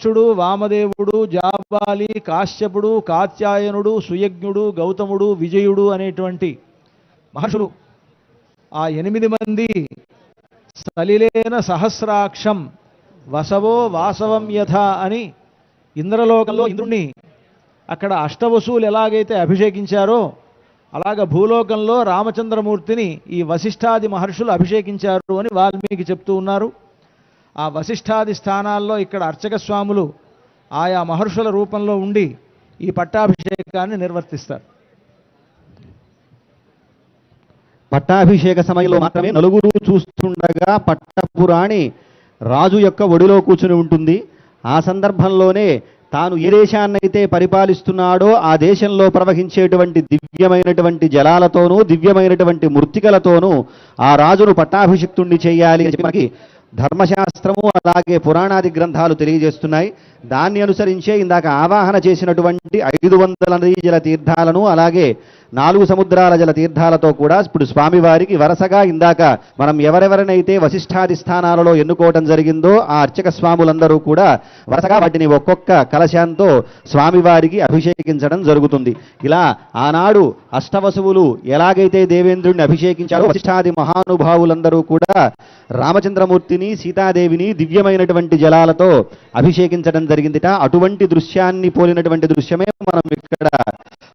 వశిష్ఠుడు వామదేవుడు జాబాలి కాశ్యపుడు కాత్యాయనుడు సుయజ్ఞుడు గౌతముడు విజయుడు అనేటువంటి మహర్షులు ఆ ఎనిమిది మంది సలిలేన సహస్రాక్షం వసవో వాసవం యథ అని ఇంద్రలోకంలో ఇంద్రుణ్ణి అక్కడ అష్టవసువులు ఎలాగైతే అభిషేకించారో అలాగ భూలోకంలో రామచంద్రమూర్తిని ఈ వశిష్ఠాది మహర్షులు అభిషేకించారు అని వాల్మీకి చెప్తూ ఉన్నారు. ఆ వశిష్ఠాది స్థానాల్లో ఇక్కడ అర్చక స్వాములు ఆయా మహర్షుల రూపంలో ఉండి ఈ పట్టాభిషేకాన్ని నిర్వర్తిస్తారు. పట్టాభిషేక సమయంలో మాత్రమే నలుగురు చూస్తుండగా పట్టపురాణి రాజు యొక్క ఒడిలో కూర్చుని ఉంటుంది. ఆ సందర్భంలోనే తాను ఏ దేశాన్నైతే పరిపాలిస్తున్నాడో ఆ దేశంలో ప్రవహించేటువంటి దివ్యమైనటువంటి జలాలతోనూ దివ్యమైనటువంటి మృతికలతోనూ ఆ రాజును పట్టాభిషిక్తుణ్ణి చేయాలి అని చెప్పి మనకి ధర్మశాస్త్రము అలాగే పురాణాది గ్రంథాలు తెలియజేస్తున్నాయి. దాన్ని అనుసరించే ఇందాక ఆవాహన చేసినటువంటి ఐదు వందల నదీ జల తీర్థాలను అలాగే నాలుగు సముద్రాల జల తీర్థాలతో కూడా ఇప్పుడు స్వామివారికి వరుసగా ఇందాక మనం ఎవరెవరినైతే వశిష్ఠాది స్థానాలలో ఎన్నుకోవటం జరిగిందో ఆ అర్చక స్వాములందరూ కూడా వరుసగా వాటిని ఒక్కొక్క కలశాంతో స్వామివారికి అభిషేకించడం జరుగుతుంది. ఇలా ఆనాడు అష్టవసువులు ఎలాగైతే దేవేంద్రుడిని అభిషేకించారో వశిష్ఠాది మహానుభావులందరూ కూడా రామచంద్రమూర్తిని సీతాదేవిని దివ్యమైనటువంటి జలాలతో అభిషేకించడం జరిగిందిట. అటువంటి దృశ్యాన్ని పోలినటువంటి దృశ్యమే మనం ఇక్కడ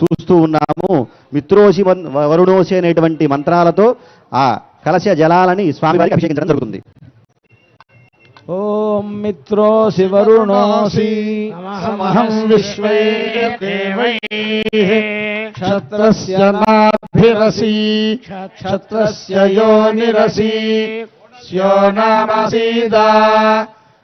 చూస్తూ ఉన్నాము. మిత్రోసి వరుణోసి అనేటువంటి మంత్రాలతో ఆ కలశ జలాలని స్వామివారికి అభిషేకించడం జరుగుతుంది. ఓం మిత్రోసి శివరుణోసి సమహం క్షత్రస్య నాభిరసి క్షత్రస్య యోనిరసి స్యో నామసీదా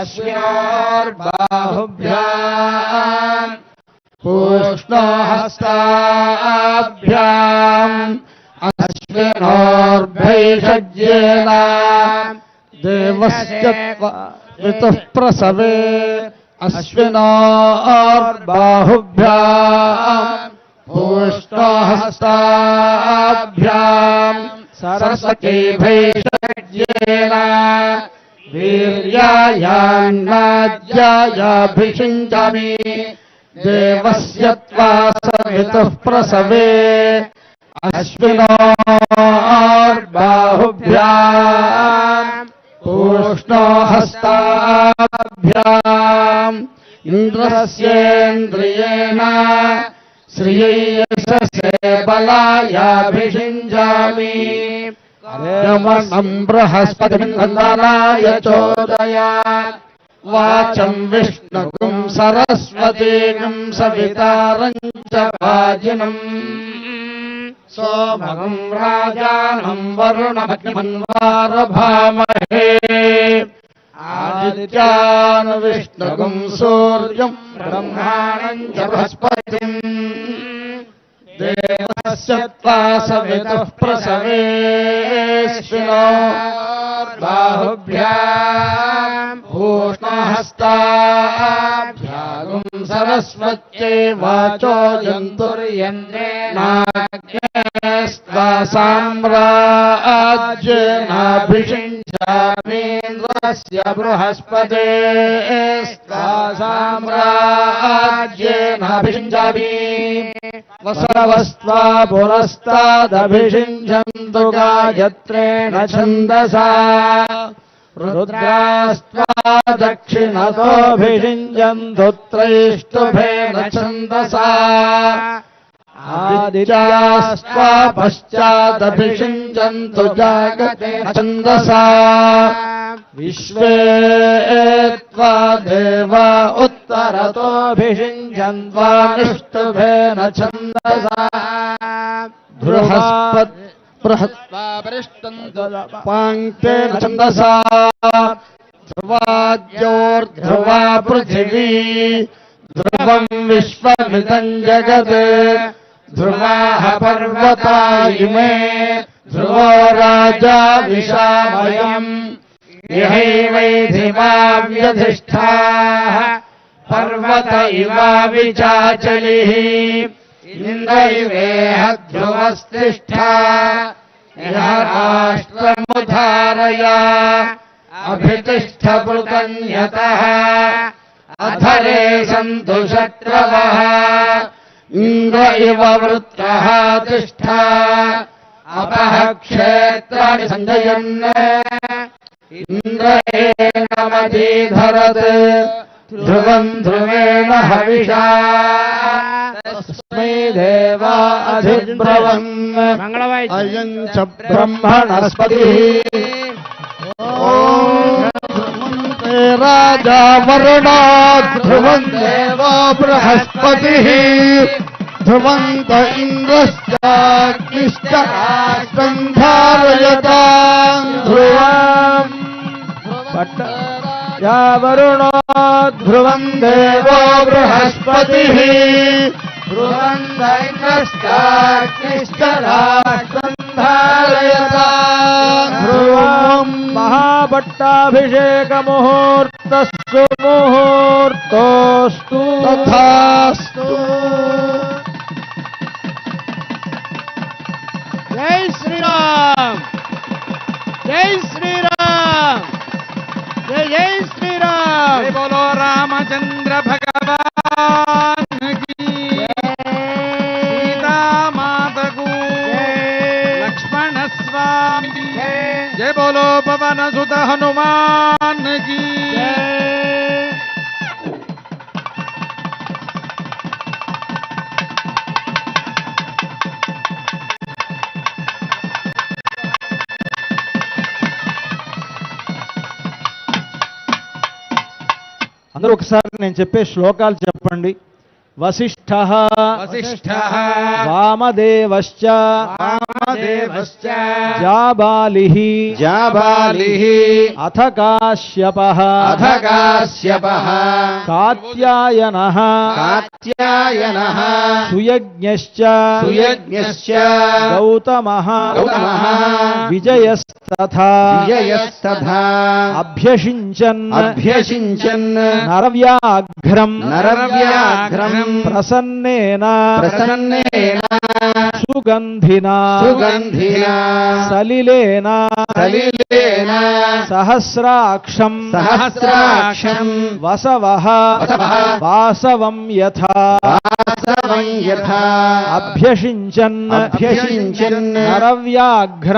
अश्विनोर्बाहुभ्याम् पूष्णहस्ताभ्याम् अश्विनोर्भैषज्येन देवस्य ऋतुः प्रसवे अश्विनोर्बाहुभ्याम् पूष्णहस्ताभ्याम् सरस्वती वीर्यायान्नाद्यायाभिषिञ्चामि देवस्य प्रसवे। अश्विनोर्बाहुभ्या पूष्णो हस्ताभ्याम्। से श्रियैयशसे बलायाभिषिञ्जामि। చోదయా వాచం విష్ణుగుం సరస్వతీగం సవితారం చ వాజినం సోమగం రాజానం వరుణమగ్నిమన్వారభామహే ఆదిత్యాన్ విష్ణుగుం సూర్యం బ్రహ్మాణం చ బృహస్పతిం దేవస్య త్వా సవితుః ప్రసవేశ్వినో वेशिनो बाहुभ्या बाहुभ्याम् ध्यारुं सरस्वत्ये वाचो जन्तुर्यन्द्रेणाग्नेस्त्वा साम्राज्येनाभिषिञ्चामि कस्य बृहस्पते स्वासाम्राज्येनाभिञ्जा वसवस्त्वा पुरस्तादभिषिञ्जन्तु गायत्रेण छन्दसा। रुद्रास्त्वा दक्षिणतोऽभिषिञ्जन्तु त्रैष्टुभेन छन्दसा आदिरास्त्वा पश्चादभिषिञ्जन्तु जागते छन्दसा विश्वे त्वा देवा उत्तरतोऽभिषिञ्जन्त्वानुष्टुभेन छन्दसा। बृहस्पत् बृहत्पाङ्क्तेन छन्दसा। ध्रुवाद्योर्ध्रुवा पृथिवी। ध्रुवम् विश्वमिदम् जगत्। ध्रुवाः पर्वता इमे। ध्रुवो राजा विशामयम्। इहैवैधिमाव्यधिष्ठाः दिवा व्यधिष्ठा पर्वत इवा विचाचलिः। इन्द्रैवे हध्युवस्तिष्ठा गृहराष्ट्रमुचारया अभितिष्ठपृतन्यतः अधरे शत्रवः। इन्द्र इव वृत्रः तिष्ठा। अपः क्षेत्राणि सञ्जयन्। इंद्र एनमधीधरत् ध्रुवम् ध्रुवेण हविषा। देवा च राजा वरुणा ध्रुव देवा बृहस्पति। ध्रुवंत इन्द्रश्चाग्निश्च राष्ट्रम् ध्रुवा भट्ट या वरुण ध्रुव देव बृहस्पति। दैकश्चाग्निश्च धारयता ध्रुवम् महाभट्टाभिषेकमुहूर्तस्तु तथास्तु। స్వామి జై బోలో పవన సుత హనుమాన్కి అందరూ ఒకసారి నేను చెప్పే శ్లోకాలు చెప్పండి. वसिष्ठः। वसिष्ठः। वामदेवश्च। वामदेवश्च। जाबालिः। जाबालिः। अथ काश्यपः। अथ काश्यपः। कात्यायनः। कात्यायनः। सुयज्ञश्च। सुयज्ञश्च। गौतमः। गौतमः। विजयस् విజయస్తథా అభ్యషించన్ అభ్యసించన్ నరవ్యాఘ్రం నరవ్యాఘ్రం. ప్రసన్నేన ప్రసన్నేన. సుగంధినా సుగంధినా. సలిలేన సలిలేన. సహస్రాక్షం సహస్రాక్షం. వసవ వసవః వాసవం యథా వాసవం యథా. అభ్యషించన్ అభ్యషించన్. నరవ్యాఘ్రం